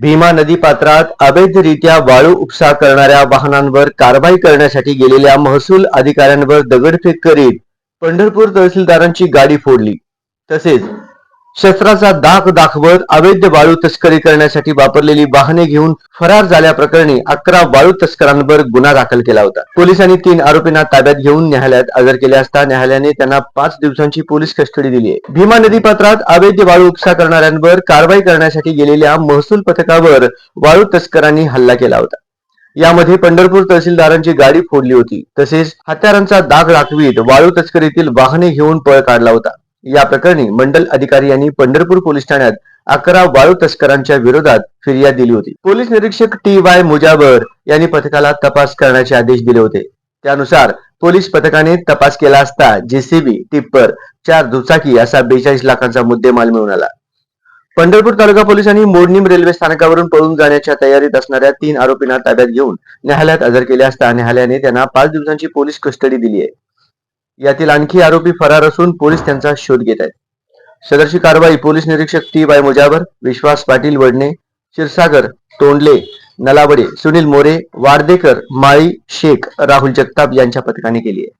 भीमा नदी पात्रात अवैधरित्या वाळू उपसा करणाऱ्या वाहनांवर कारवाई करण्यासाठी गेलेल्या महसूल अधिकाऱ्यांवर दगडफेक करीत पंढरपूर तहसीलदारांची गाडी फोडली. तसेच शस्त्राचा दाख दाखवत अवैध वाळू तस्करी करण्यासाठी वापरलेली वाहने घेऊन फरार झाल्याप्रकरणी अकरा वाळू तस्करांवर गुन्हा दाखल केला होता. पोलिसांनी तीन आरोपींना ताब्यात घेऊन न्यायालयात हजर केले असता न्यायालयाने त्यांना पाच दिवसांची पोलीस कस्टडी दिली आहे. भीमा नदी पात्रात अवैध वाळू उपसा करणाऱ्यांवर कारवाई करण्यासाठी गेलेल्या महसूल पथकावर वाळू तस्करांनी हल्ला केला होता. यामध्ये पंढरपूर तहसीलदारांची गाडी फोडली होती. तसेच हत्यारांचा दाग दाखवीत वाळू तस्करीतील वाहने घेऊन पळ काढला होता. या प्रकरणी मंडल अधिकारी यांनी पंढरपूर पोलीस ठाण्यात अकरा वाळू तस्करांच्या विरोधात फिर्याद दिली होती. पोलीस निरीक्षक टी वाय मुजाबर यांनी पथकाला तपास करण्याचे आदेश दिले होते. त्यानुसार पोलीस पथकाने तपास केला असता जेसीबी टिप्पर चार दुचाकी असा बेचाळीस लाखांचा मुद्देमाल मिळून आला. पंढरपूर तालुका पोलिसांनी मोडणीम रेल्वे स्थानकावरून पळून जाण्याच्या तयारीत असणाऱ्या तीन आरोपींना ताब्यात घेऊन न्यायालयात हजर केले असता न्यायालयाने त्यांना पाच दिवसांची पोलीस कस्टडी दिली आहे. यातील आणखी आरोपी फरार असून पोलीस त्यांचा शोध घेत आहेत. सदरची कारवाई पोलीस निरीक्षक टी बाय मुजावर विश्वास पाटील वडणे क्षीरसागर तोंडले नलावडे सुनील मोरे वारदेकर माळी शेख राहुल जगताप यांच्या पथकाने केली आहे.